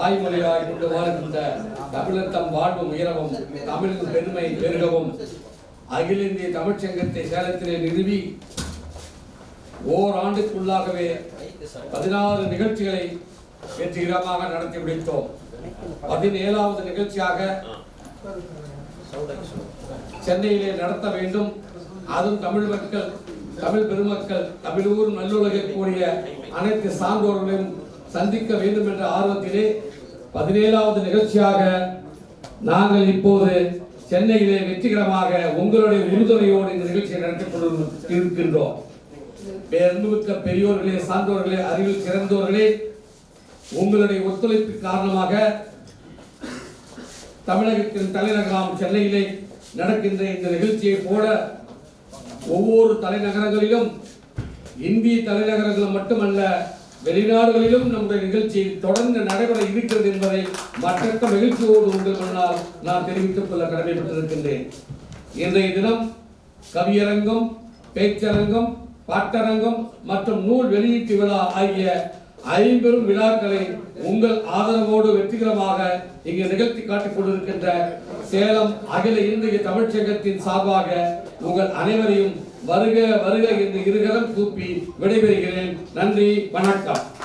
தாய்மொழியாய் கொண்டு வாழ்கின்ற தமிழர் தம் வாழ்வு உயரவும் தமிழின் பெருமை பெருகவும். அகில இந்திய தமிழ்ச் சங்கத்தை சேலத்திலே நிறுவி ஓராண்டுக்குள்ளாகவே பதினாறு நிகழ்ச்சிகளை வெற்றிகரமாக நடத்தி முடித்தோம். பதினேழாவது நிகழ்ச்சியாக சென்னையிலே நடத்த வேண்டும். அதுவும் தமிழ் மக்கள் தமிழ் பெருமக்கள் தமிழூர் நல்லுலகிற்குரிய அனைத்து சான்றோர்களையும் சந்திக்க வேண்டும் என்ற ஆர்வத்திலே பதினேழாவது நிகழ்ச்சியாக நாங்கள் இப்போது சென்னையிலே வெற்றிகரமாக உங்களுடைய உறுதுணையோடு இந்த நிகழ்ச்சியை நடத்திக் கொண்டு இருக்கின்றோம் பேரன்புமிக்க பெரியோர்களே சான்றோர்களே அறிவில் சிறந்தோர்களே உங்களுடைய ஒத்துழைப்பு காரணமாக தமிழகத்தின் தலைநகரம் சென்னையிலே நடக்கின்ற இந்த நிகழ்ச்சியை போல ஒவ்வொரு தலைநகரங்களிலும் இந்திய தலைநகரங்களும் மட்டுமல்ல வெளிநாடுகளிலும் நம்முடைய நிகழ்ச்சி தொடர்ந்து நடைபெற இருக்கிறது என்பதை மற்ற மகிழ்ச்சியோடு உங்கள் முன்னால் நான் தெரிவித்துக் கொள்ள கடமைப்பட்டிருக்கின்றேன். இன்றைய தினம் கவியரங்கம் பேச்சரங்கம் பாட்டரங்கம் மற்றும் நூல் வெளியீட்டு விழா ஆகிய ஐம்பெரும் விழாக்களை உங்கள் ஆதரவோடு வெற்றிகரமாக இங்கு நிகழ்த்தி காட்டிக் கொண்டிருக்கின்ற சேலம் அகில இந்திய தமிழ்ச்சங்கத்தின் சார்பாக உங்கள் அனைவரையும் வருக வருக என்று இருகரம் கூப்பி விடைபெறுகிறேன். நன்றி வணக்கம்.